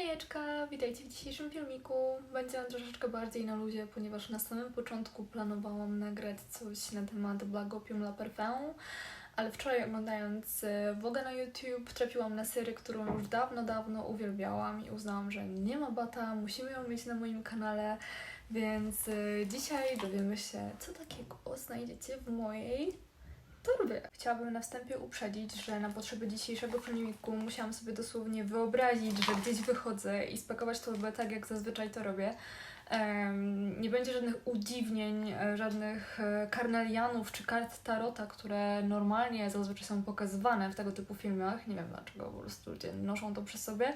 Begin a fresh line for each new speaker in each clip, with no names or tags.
Hejeczka, witajcie w dzisiejszym filmiku. Będzie on troszeczkę bardziej na luzie, ponieważ na samym początku planowałam nagrać coś na temat Black Opium La Parfum, ale wczoraj oglądając e, vloga na YouTube trafiłam na serię, którą już dawno, dawno uwielbiałam i uznałam, że nie ma bata, musimy ją mieć na moim kanale, więc e, dzisiaj dowiemy się, co takiego znajdziecie w mojej torbie. Chciałabym na wstępie uprzedzić, że na potrzeby dzisiejszego filmiku musiałam sobie dosłownie wyobrazić, że gdzieś wychodzę i spakować torbę tak, jak zazwyczaj to robię. Nie będzie żadnych udziwnień, e, żadnych e, karnelianów czy kart tarota, które normalnie zazwyczaj są pokazywane w tego typu filmach. Nie wiem dlaczego po prostu ludzie noszą to przy sobie.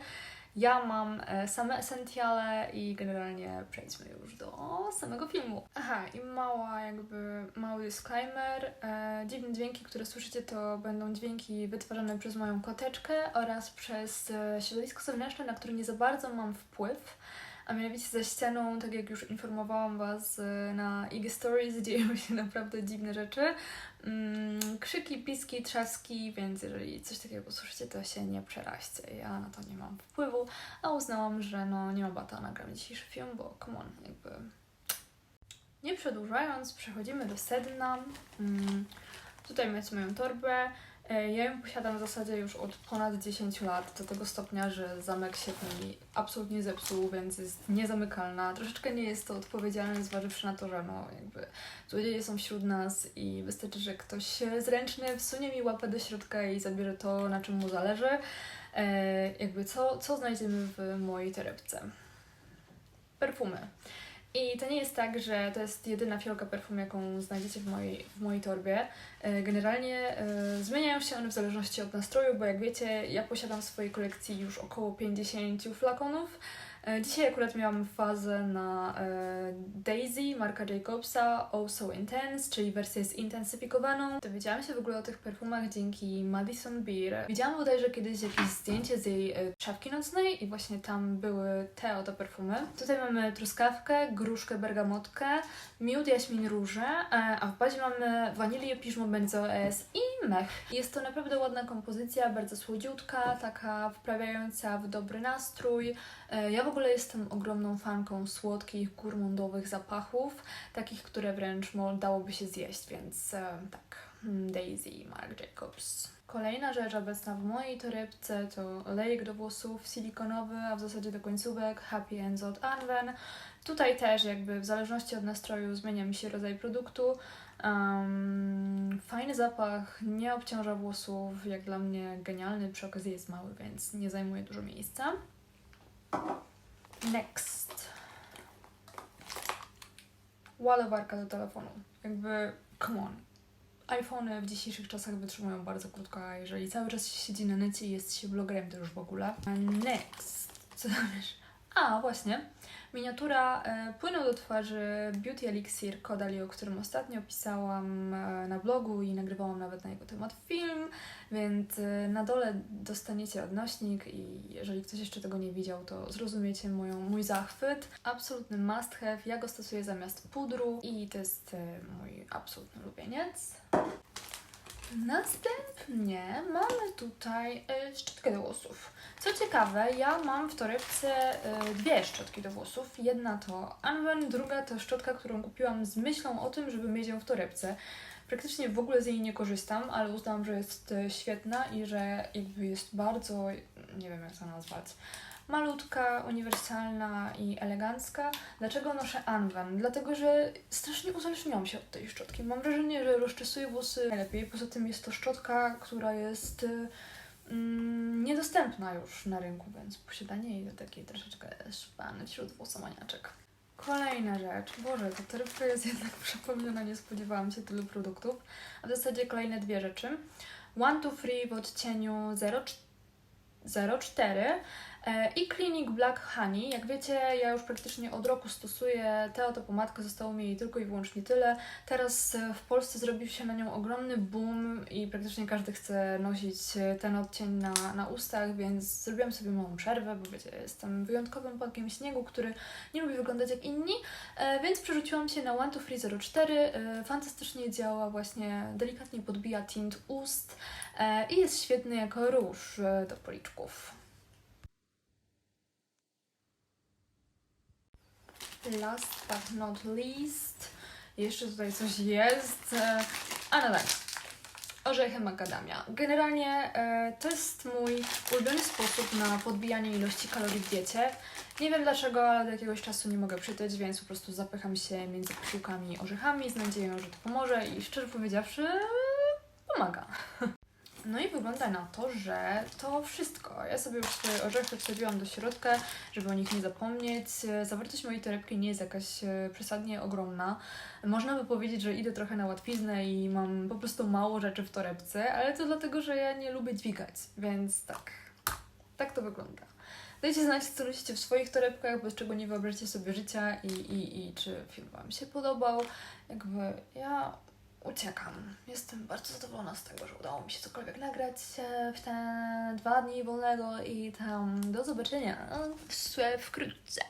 Ja mam e, same esencjale i generalnie przejdźmy już do samego filmu. Aha, i mała jakby, mały disclaimer. Dziwne dźwięki, które słyszycie, to będą dźwięki wytwarzane przez moją koteczkę oraz przez środowisko zewnętrzne, na które nie za bardzo mam wpływ. A mianowicie za ścianą, tak jak już informowałam Was e, na IG Stories, dzieją się naprawdę dziwne rzeczy. Mm, krzyki, piski, trzaski, więc jeżeli coś takiego usłyszycie, to się nie przeraźcie. Ja na to nie mam wpływu, a uznałam, że no nie ma bata nagram dzisiejszy film, bo come on, jakby... Nie przedłużając, przechodzimy do sedna. Mm, tutaj macie moją torbę. E, Ja ją posiadam w zasadzie już od ponad 10 lat, do tego stopnia, że zamek się mi absolutnie zepsuł, więc jest niezamykalna. Troszeczkę nie jest to odpowiedzialne, zważywszy na to, że no jakby złodzieje są wśród nas i wystarczy, że ktoś zręczny wsunie mi łapę do środka i zabierze to, na czym mu zależy. E, jakby co, co znajdziemy w mojej torebce? Perfumy. I to nie jest tak, że to jest jedyna fiolka perfum, jaką znajdziecie w mojej, w mojej torbie. E, Generalnie e, zmieniają się one w zależności od nastroju, bo jak wiecie, ja posiadam w swojej kolekcji już około 50 flakonów. E, Dzisiaj akurat miałam fazę na Daisy, marka Jacobsa, Oh So Intense, czyli wersję zintensyfikowaną. Dowiedziałam się w ogóle o tych perfumach dzięki Madison Beer. Widziałam bodajże kiedyś jakieś zdjęcie z jej e, szafki nocnej i właśnie tam były te oto perfumy. Tutaj mamy truskawkę, gruszkę, bergamotkę, miód, jaśmin, róże, e, a w bazie mamy wanilię, piżmo, benzoes i mech. Jest to naprawdę ładna kompozycja, bardzo słodziutka, taka wprawiająca w dobry nastrój. E, Ja w ogóle jestem ogromną fanką słodkich, gourmandowych zapachów, takich, które wręcz dałoby się zjeść, więc e, tak, mm, Daisy, Marc Jacobs. Kolejna rzecz obecna w mojej torebce to lejek do włosów silikonowy, a w zasadzie do końcówek Happy Ends od Anwen. Tutaj też jakby w zależności od nastroju zmienia mi się rodzaj produktu. Um, fajny zapach, nie obciąża włosów, jak dla mnie genialny, przy okazji jest mały, więc nie zajmuje dużo miejsca. Next. Ładowarka do telefonu. Jakby, come on. iPhony w dzisiejszych czasach wytrzymują bardzo krótko, a jeżeli cały czas się siedzi na necie i jest się blogerem, to już w ogóle. Next. Co tam wiesz? A, właśnie. Miniatura e, płynu do twarzy Beauty Elixir Kodali, o którym ostatnio pisałam e, na blogu i nagrywałam nawet na jego temat film, więc e, na dole dostaniecie odnośnik i jeżeli ktoś jeszcze tego nie widział, to zrozumiecie moją, mój zachwyt. Absolutny must have. Ja go stosuję zamiast pudru i to jest mój absolutny ulubieniec. Następnie mamy tutaj e, szczotkę do włosów. Co ciekawe, ja mam w torebce e, dwie szczotki do włosów. Jedna to Anwen, druga to szczotka, którą kupiłam z myślą o tym, żeby mieć ją w torebce. Praktycznie w ogóle z niej nie korzystam, ale uznałam, że jest e, świetna i że jakby jest bardzo, nie wiem jak to nazwać, malutka, uniwersalna i elegancka. Dlaczego noszę Anwen? Dlatego, że strasznie uzależniłam się od tej szczotki. Mam wrażenie, że rozczesuję włosy najlepiej. Poza tym jest to szczotka, która jest mm, niedostępna już na rynku, więc posiadanie jej to taki troszeczkę szpan wśród włosomaniaczek. Kolejna rzecz. Boże, ta torebka jest jednak przepełniona, nie spodziewałam się tylu produktów. A w zasadzie kolejne dwie rzeczy. One to Free w odcieniu 04 e, i Clinic Black Honey. Jak wiecie, ja już praktycznie od roku stosuję tę oto pomadkę, zostało mi jej tylko i wyłącznie tyle. Teraz e, w Polsce zrobił się na nią ogromny boom i praktycznie każdy chce nosić e, ten odcień na, na ustach, więc zrobiłam sobie małą przerwę, bo wiecie, jestem wyjątkowym płakiem śniegu, który nie lubi wyglądać jak inni, e, więc przerzuciłam się na One to Free 04. E, fantastycznie działa, właśnie delikatnie podbija tint ust e, i jest świetny jako róż e, do policzków. Last but not least, jeszcze tutaj coś jest, e, a tak, orzechy macadamia. Generalnie e, to jest mój ulubiony sposób na podbijanie ilości kalorii w diecie. Nie wiem dlaczego, ale od jakiegoś czasu nie mogę przytyć, więc po prostu zapycham się między posiłkami orzechami z nadzieją, że to pomoże i szczerze powiedziawszy pomaga. No i wygląda na to, że to wszystko. Ja sobie już swoje orzechy wsadziłam do środka, żeby o nich nie zapomnieć. Zawartość mojej torebki nie jest jakaś e, przesadnie ogromna. Można by powiedzieć, że idę trochę na łatwiznę i mam po prostu mało rzeczy w torebce, ale to dlatego, że ja nie lubię dźwigać, więc tak. Tak to wygląda. Dajcie znać, co nosicie w swoich torebkach, bez czego nie wyobraźcie sobie życia i, i, i czy film Wam się podobał. Jakby ja uciekam. Jestem bardzo zadowolona z tego, że udało mi się cokolwiek nagrać w te dwa dni wolnego i tam do zobaczenia wkrótce.